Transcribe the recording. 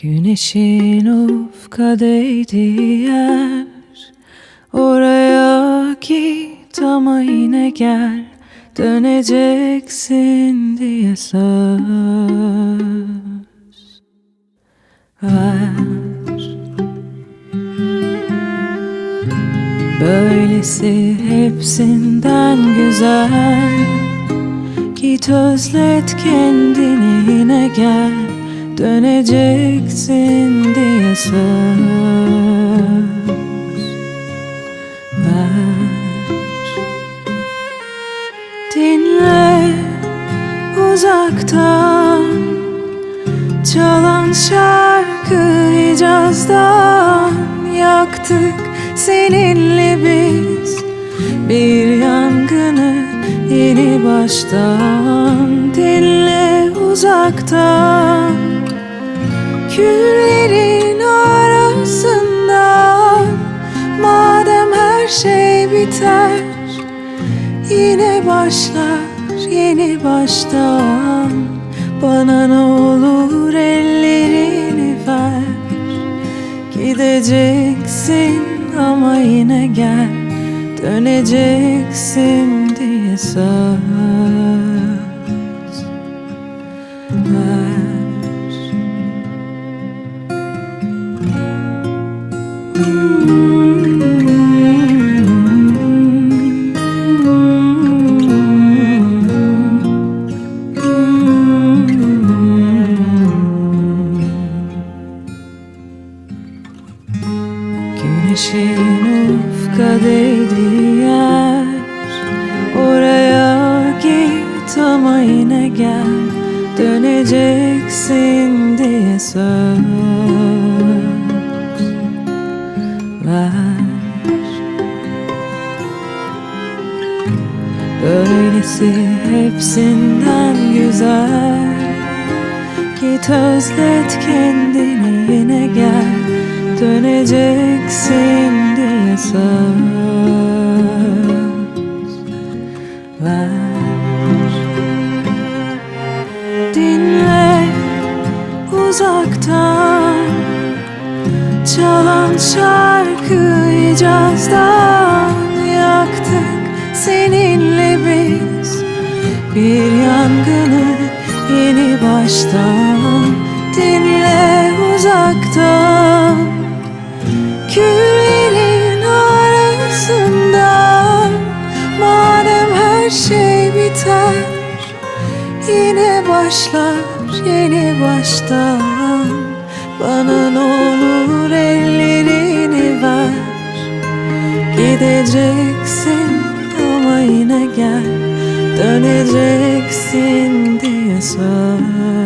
Güneşin ufka değdiği yer. Oraya git ama yine gel. Döneceksin diye söz ver. Böylesi hepsinden güzel. Git özlet kendini yine gel Döneceksin diye söz ver. Dinle uzaktan Çalan şarkı Hicaz'dan Yaktık seninle biz. Bir yangını yeni baştan Dinle uzaktan biter. Yine başlar yeni baştan. Bana ne olur ellerini ver. Gideceksin ama yine gel. Döneceksin diye söz. ver Güneşin ufka değdiği yer. Oraya git ama yine gel Döneceksin diye söz ver. Böylesi hepsinden güzel. Git özlet kendini yine gel Döneceksin diye söz ver Dinle uzaktan. Çalan şarkı Hicaz'dan Yaktık. Seninle biz Bir yangını yeni baştan. Dinle uzaktan Küllerin arasından Madem her şey biter Yine başlar yeni baştan. Bana ne olur ellerini ver. Gideceksin ama yine gel Döneceksin diye söz